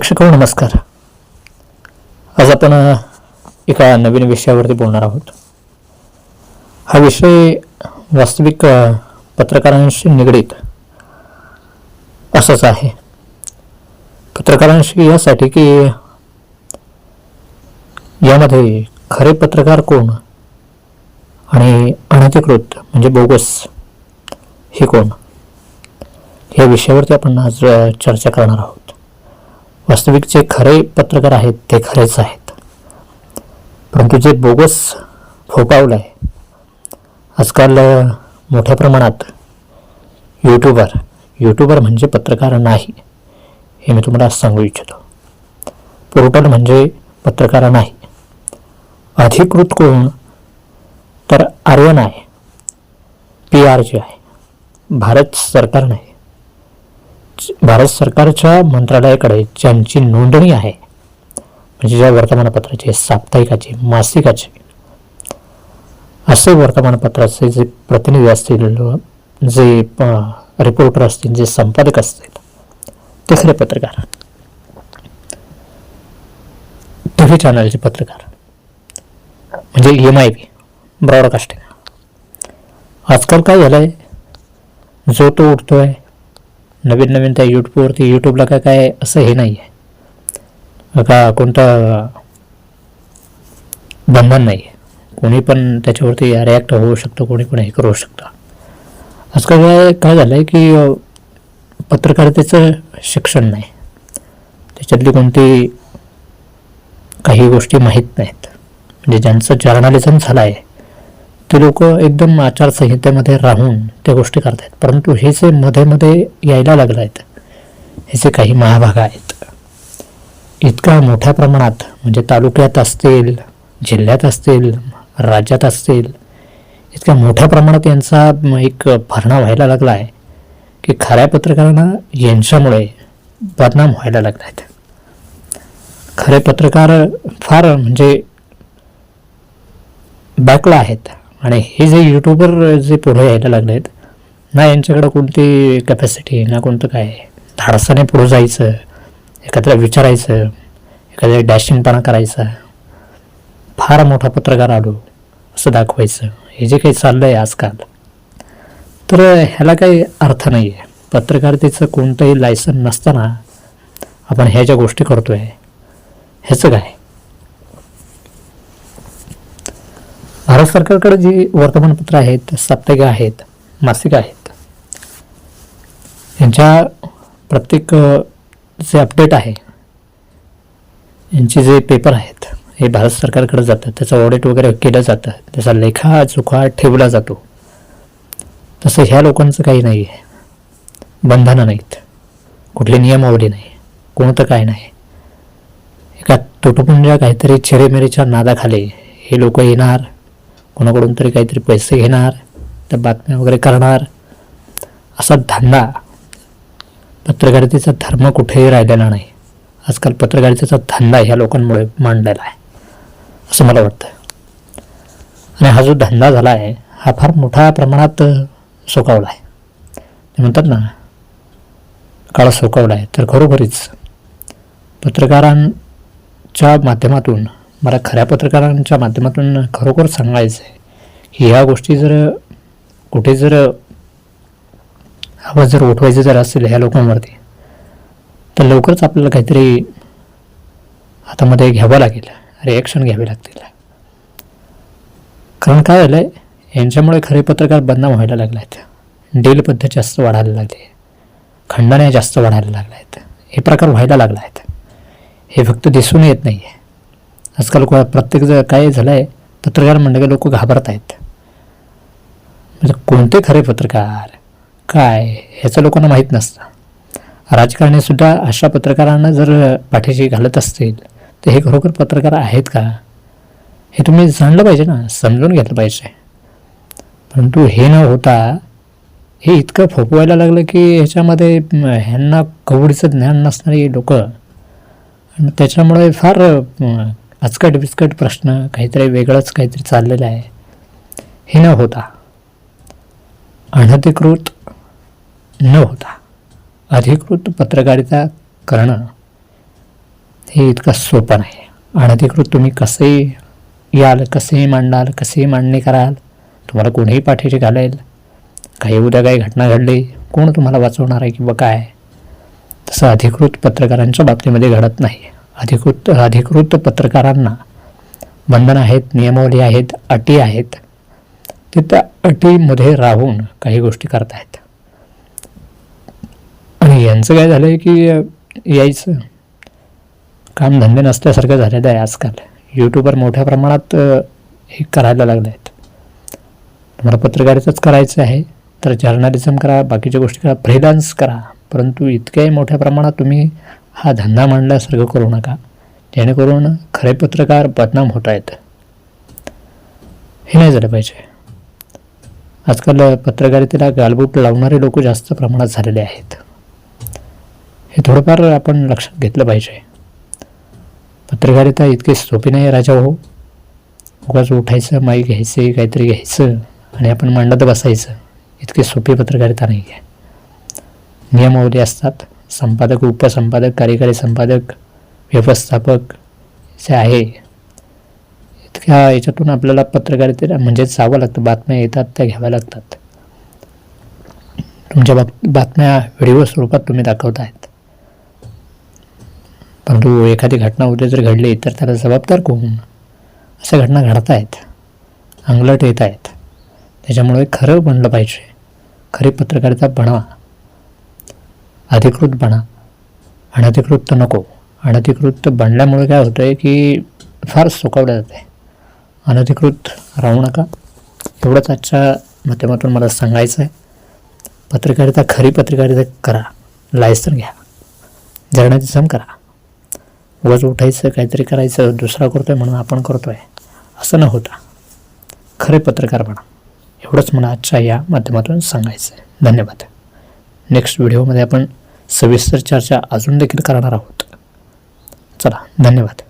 प्रेक्षक नमस्कार. आज आपण एका नवीन विषयावरती बोलणार आहोत. हा विषय वास्तविक पत्रकारांशी निगडीत असाच आहे. पत्रकारांशी यासाठी की यामध्ये खरे पत्रकार कोण आणि अनधिकृत म्हणजे बोगस हे कोण? या विषयावरती आपण आज चर्चा करणार आहोत. वास्तविक जे खरे पत्रकार आहेत ते खरेच आहेत. परंतु जे बोगस फोपावलं आहे आजकाल मोठ्या प्रमाणात यूट्यूबर यूट्यूबर म्हणजे पत्रकार नाही हे मी तुम्हाला सांगू इच्छितो. पोर्टल म्हणजे पत्रकार नाही. अधिकृत कोण तर आर्यन आहे पी आर जे आहे. भारत सरकार नाही. भारत सरकारच्या मंत्रालयाकडे ज्यांची नोंदणी आहे म्हणजे ज्या वर्तमानपत्राचे साप्ताहिकाचे मासिकाचे असे वर्तमानपत्राचे जे प्रतिनिधी असतील जे रिपोर्टर असतील जे संपादक असतील ते खरे पत्रकार टी व्ही चॅनलचे पत्रकार म्हणजे एम आय बी ब्रॉडकास्टिंग आजकाल काय झालं आहे जो तो उठतोय नवीन नवीन त्या यूट्यूबवरती यूट्यूबला काय काय असं हे नाही आहे का कोणतं बंधन नाही आहे कोणी पण त्याच्यावरती रिॲक्ट होऊ शकतं कोणी पण हे करू शकतं. आजकाल काय झालं आहे की पत्रकारितेचं शिक्षण नाही. त्याच्यातली कोणती काही गोष्टी माहीत नाहीत. म्हणजे ज्यांचं जर्नालिझम झालं आहे ते लोक एकदम आचारसंहितेमध्ये राहून त्या गोष्टी करतायत. परंतु हे जे मध्ये मध्ये यायला लागलं आहेत हे जे काही महाभाग आहेत इतका मोठ्या प्रमाणात म्हणजे तालुक्यात असतील जिल्ह्यात असतील राज्यात असतील इतक्या मोठ्या प्रमाणात यांचा एक भरणा व्हायला लागला आहे की खऱ्या पत्रकारांना यांच्यामुळे बदनाम व्हायला लागला आहेत खरे पत्रकार फार म्हणजे बॅकला आहेत. आणि हे जे यूट्यूबर जे पुढे यायला लागले आहेत ना यांच्याकडं कोणती कॅपॅसिटी ना कोणतं काय धाडसाने पुढं जायचं एखाद्याला विचारायचं एखाद्या डॅशिंगपणा करायचा फार मोठा पत्रकार आलो असं दाखवायचं. हे जे काही चाललं आहे आजकाल. तर ह्याला काही अर्थ नाही आहे पत्रकारितेचं कोणतंही लायसन नसताना आपण ह्या ज्या गोष्टी करतो आहे ह्याचं काय? भारत सरकारकडे जी वर्तमानपत्र आहेत साप्ताहिक आहेत मासिक आहेत यांच्या प्रत्येक जे अपडेट आहे यांचे जे पेपर आहेत हे भारत सरकारकडे जातं त्याचं ऑडिट वगैरे केलं जातं. त्याचा लेखा चुका ठेवला जातो. तसं ह्या लोकांचं काही नाही आहे बंधनं नाहीत. कुठली नियमावली नाही. कोणतं काय नाही. एका तुटपुंजा काहीतरी चिरेमिरेच्या नादाखाली हे लोक येणार. कोणाकडून तरी काहीतरी पैसे घेणार त्या बातम्या वगैरे करणार. असा धंदा पत्रकारितेचा धर्म कुठेही राहिलेला नाही. आजकाल पत्रकारितेचा धंदा ह्या लोकांमुळे मांडलेला आहे असं मला वाटतं आणि हा जो धंदा झाला आहे हा फार मोठ्या प्रमाणात सोकावला आहे. ते म्हणतात ना काळ सोकावला आहे तर खरोखरीच पत्रकारांच्या माध्यमातून मला खऱ्या पत्रकारांच्या माध्यमातून खरोखर सांगायचं आहे की ह्या गोष्टी जर कुठे जर आवाज जर उठवायचे जर असेल ह्या लोकांवरती तर लवकरच आपल्याला काहीतरी हातामध्ये घ्यावं लागेल रिॲक्शन घ्यावी लागतील. कारण काय झालं आहे यांच्यामुळे खरे पत्रकार बदनाम व्हायला लागले आहेत डील पद्धत जास्त वाढायला लागली. खंडण्या जास्त वाढायला लागल्या आहेत हे प्रकार व्हायला लागला आहेत हे फक्त दिसून येत नाही आहे आजकाल को प्रत्येक जर काय झालं आहे पत्रकार म्हणलं की लोक घाबरत आहेत. म्हणजे कोणते खरे पत्रकार? काय? ह्याचं लोकांना माहीत नसतं. राजकारणीसुद्धा अशा पत्रकारांना जर पाठीशी घालत असतील तर हे खरोखर पत्रकार आहेत का? हे तुम्ही जाणलं पाहिजे ना समजून घेतलं पाहिजे. परंतु हे न होता हे इतकं फोपवायला लागलं की ह्याच्यामध्ये ह्यांना कवडीचं ज्ञान नसणारी लोक आणि त्याच्यामुळे फार अचकट बिचकट प्रश्न काहीतरी वेगळंच काहीतरी चाललेलं आहे. हे न होता. अनधिकृत न होता. अधिकृत पत्रकारिता करणं हे इतकं सोपं नाही. अनधिकृत तुम्ही कसे याल कसेही मांडाल कसेही मांडणी कराल? तुम्हाला कोणीही पाठीशी घालेल. काही उद्या काही घटना घडली कोण तुम्हाला वाचवणार आहे किंवा काय? तसं अधिकृत पत्रकारांच्या बाबतीमध्ये घडत नाही. अधिकृत अधिकृत पत्रकारांना बंधनं आहेत नियमावली आहेत अटी आहेत ते त्या अटीमध्ये राहून काही गोष्टी करतायत. आणि यांचं काय झालं आहे की यायचं. कामधंदे नसल्यासारखं झालेलं आहे आजकाल. यूट्यूबवर मोठ्या प्रमाणात हे करायला लागले आहेत तुम्हाला पत्रकारिताच करायचं आहे तर जर्नलिझम करा बाकीच्या गोष्टी करा फ्रीलान्स करा. परंतु इतक्याही मोठ्या प्रमाणात तुम्ही हा धंदा मांडल्यासारखं करू नका. जेणेकरून खरे पत्रकार बदनाम होत आहेत. हे नाही झालं पाहिजे. आजकाल पत्रकारितेला गालबोट लावणारे लोक जास्त प्रमाणात झालेले आहेत. हे थोडंफार आपण लक्षात घेतलं पाहिजे. पत्रकारिता इतकी सोपी नाही राजा हो उगाच उठायचं माई घ्यायचं काहीतरी घ्यायचं आणि आपण मांडत बसायचं. इतकी सोपी पत्रकारिता नाही आहे नियमावली असतात. संपादक उपसंपादक कार्यकारी संपादक व्यवस्थापक जे आहे इतक्या याच्यातून आपल्याला पत्रकारितेला म्हणजेच जावं लागतं बातम्या येतात त्या घ्याव्या लागतात. तुमच्या बाब बातम्या व्हिडिओ स्वरूपात तुम्ही दाखवतायत. परंतु एखादी घटना उद्या जर घडली तर त्याला जबाबदार कोण? अशा घटना घडत आहेत अंगलट येत आहेत त्याच्यामुळे खरं बनलं पाहिजे. खरी पत्रकारिता बनवा. अधिकृत बना. अनधिकृत तर नको. अनधिकृत बनल्यामुळे काय होतं आहे की फार सुकावलं जाते. अनधिकृत राहू नका. एवढंच आजच्या माध्यमातून मला सांगायचं आहे पत्रकारिता खरी पत्रकारिता करा. लायसन घ्या. जर्नलिझम करा. उगाच उठायचं काहीतरी करायचं दुसरा करतोय म्हणून आपण करतोय. असं न होता. खरे पत्रकार बना. एवढंच मला आजच्या या माध्यमातून सांगायचं आहे धन्यवाद. नेक्स्ट व्हिडिओमध्ये आपण सविस्तर चर्चा अजून देखील करणार आहोत. चला धन्यवाद.